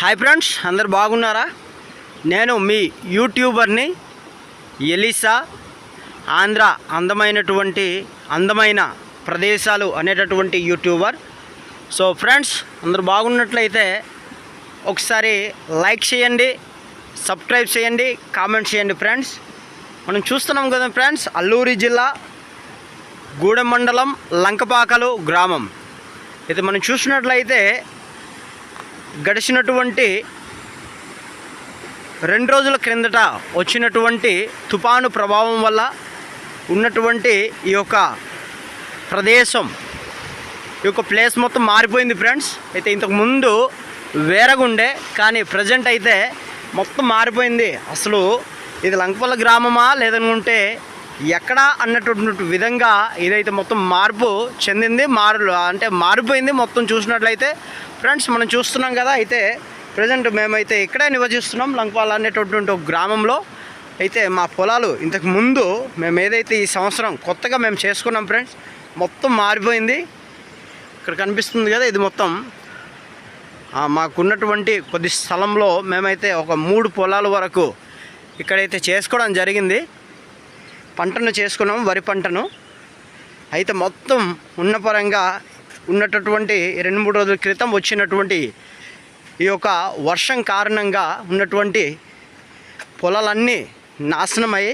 Hi friends అందరు బాగున్నారా? నేను మీ యూట్యూబర్ని ఎలిసా. ఆంధ్ర అందమైనటువంటి అందమైన ప్రదేశాలు అనేటటువంటి యూట్యూబర్. సో ఫ్రెండ్స్ అందరు బాగున్నట్లయితే ఒకసారి లైక్ చేయండి సబ్స్క్రైబ్ చేయండి కామెంట్ చేయండి ఫ్రెండ్స్. మనం చూస్తున్నాం కదా ఫ్రెండ్స్ అల్లూరి జిల్లా గూడెం మండలం లంకపాకలు గ్రామం. ఇది మనం చూసినట్లయితే గడిచినటువంటి రెండు రోజుల క్రిందట వచ్చినటువంటి తుఫాను ప్రభావం వల్ల ఉన్నటువంటి ఈ యొక్క ప్రదేశం ఈ యొక్క ప్లేస్ మొత్తం మారిపోయింది ఫ్రెండ్స్. అయితే ఇంతకు ముందు వేరగుండే కానీ ప్రజెంట్ అయితే మొత్తం మారిపోయింది. అసలు ఇది లంకపల్ల గ్రామమా లేదనుకుంటే ఎక్కడా అన్నటువంటి విధంగా ఇదైతే మొత్తం మార్పు చెందింది మారు అంటే మారిపోయింది మొత్తం చూసినట్లయితే. ఫ్రెండ్స్ మనం చూస్తున్నాం కదా అయితే ప్రజెంట్ మేమైతే ఇక్కడే నివసిస్తున్నాం లంకపాల అనేటటువంటి ఒక గ్రామంలో. అయితే మా పొలాలు ఇంతకు ముందు మేము ఏదైతే ఈ సంవత్సరం కొత్తగా మేము చేసుకున్నాం ఫ్రెండ్స్ మొత్తం మారిపోయింది. ఇక్కడ కనిపిస్తుంది కదా ఇది మొత్తం. మాకున్నటువంటి కొద్ది స్థలంలో మేమైతే ఒక మూడు పొలాల వరకు ఇక్కడైతే చేసుకోవడం జరిగింది. పంటను చేసుకున్నాం వరి పంటను. అయితే మొత్తం ఉన్న పరంగా ఉన్నటువంటి రెండు మూడు రోజుల క్రితం వచ్చినటువంటి ఈ యొక్క వర్షం కారణంగా ఉన్నటువంటి పొలాలన్నీ నాశనమై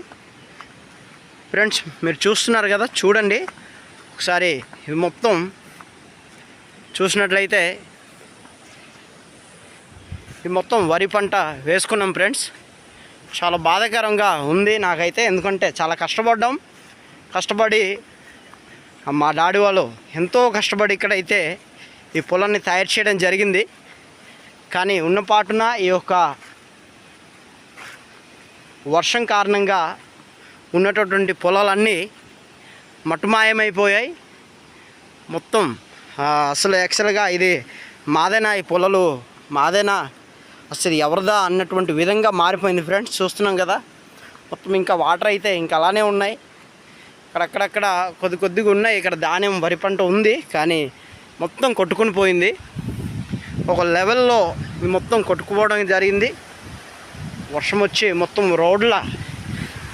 ఫ్రెండ్స్ మీరు చూస్తున్నారు కదా చూడండి. ఒకసారి ఇది మొత్తం చూసినట్లయితే ఇది మొత్తం వరి పంట వేసుకున్నాం ఫ్రెండ్స్. చాలా బాధాకరంగా ఉంది నాకైతే ఎందుకంటే చాలా కష్టపడ్డాం. కష్టపడి మా డాడీ వాళ్ళు ఎంతో కష్టపడి ఇక్కడైతే ఈ పొలాన్ని తయారు చేయడం జరిగింది. కానీ ఉన్న పాటున ఈ యొక్క వర్షం కారణంగా ఉన్నటువంటి పొలాలన్నీ మట్టుమాయమైపోయాయి మొత్తం అసలు యాక్చువల్గా ఇది మాదేనా ఈ పొలాలు? మాదేనా? అసలు ఎవరిదా అన్నటువంటి విధంగా మారిపోయింది ఫ్రెండ్స్. చూస్తున్నాం కదా. మొత్తం ఇంకా వాటర్ అయితే ఇంకా అలానే ఉన్నాయి. అక్కడక్కడక్కడ కొద్ది కొద్దిగా ఉన్నాయి. ఇక్కడ ధాన్యం వరి పంట ఉంది. కానీ మొత్తం కొట్టుకుని పోయింది. ఒక లెవెల్లో మొత్తం కొట్టుకుపోవడం జరిగింది. వర్షం వచ్చి మొత్తం రోడ్ల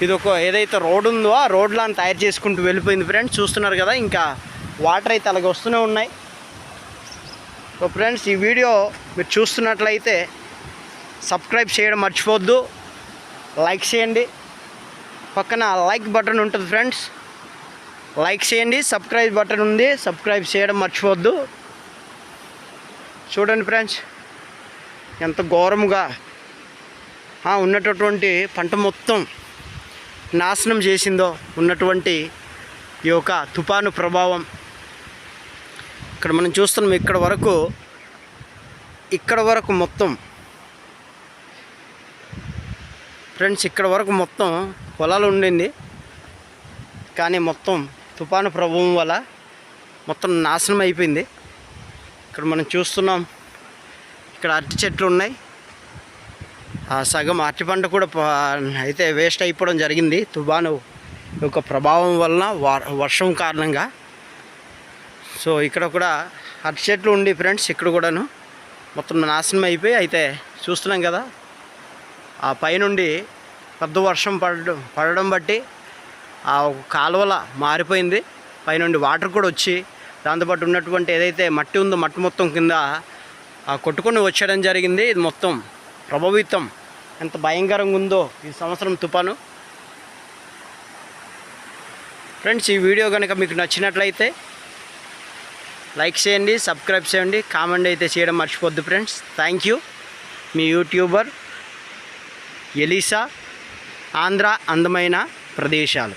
ఇది ఒక ఏదైతే రోడ్ ఉందో ఆ రోడ్లను తయారు చేసుకుంటూ వెళ్ళిపోయింది ఫ్రెండ్స్. చూస్తున్నారు కదా ఇంకా వాటర్ అయితే అలాగే వస్తూనే ఉన్నాయి. సో ఫ్రెండ్స్ ఈ వీడియో మీరు చూస్తున్నట్లయితే సబ్స్క్రైబ్ చేయడం మర్చిపోవద్దు. లైక్ చేయండి. పక్కన లైక్ బటన్ ఉంటుంది ఫ్రెండ్స్. లైక్ చేయండి సబ్స్క్రైబ్ బటన్ ఉంది సబ్స్క్రైబ్ చేయడం మర్చిపోవద్దు. చూడండి ఫ్రెండ్స్ ఎంత ఘోరముగా ఆ, ఉన్నటువంటి పంట మొత్తం నాశనం చేసిందో ఉన్నటువంటి ఈ యొక్క తుఫాను ప్రభావం. ఇక్కడ మనం చూస్తున్నాం ఇక్కడ వరకు ఇక్కడ వరకు మొత్తం ఫ్రెండ్స్ ఇక్కడ వరకు మొత్తం పొలాలు ఉండింది. కానీ మొత్తం తుఫాను ప్రభావం వల్ల మొత్తం నాశనం అయిపోయింది. ఇక్కడ మనం చూస్తున్నాం ఇక్కడ అరటి చెట్లు ఉన్నాయి. ఆ సగం అరటి పంట కూడా అయితే వేస్ట్ అయిపోవడం జరిగింది. తుఫాను యొక్క ప్రభావం వలన వర్షం కారణంగా. సో ఇక్కడ కూడా అరటి చెట్లు ఉండి ఫ్రెండ్స్ ఇక్కడ కూడాను మొత్తం నాశనం అయిపోయి అయితే చూస్తున్నాం కదా. ఆ పైనుండి పెద్ద వర్షం పడడం పడడం బట్టి ఆ కాలువల మారిపోయింది. పైనుండి వాటర్ కూడా వచ్చి దాంతోపాటు ఉన్నటువంటి ఏదైతే మట్టి ఉందో మట్టి మొత్తం కింద ఆ కొట్టుకొని వచ్చేయడం జరిగింది. ఇది మొత్తం ప్రభావితం. ఎంత భయంకరంగా ఉందో ఈ సంవత్సరం తుఫాను ఫ్రెండ్స్ ఈ వీడియో కనుక మీకు నచ్చినట్లయితే లైక్ చేయండి సబ్స్క్రైబ్ చేయండి కామెంట్ అయితే చేయడం మర్చిపోద్దు friends. Thank you. Me YouTuber ELISA Andhra అందమైన ప్రదేశాలు.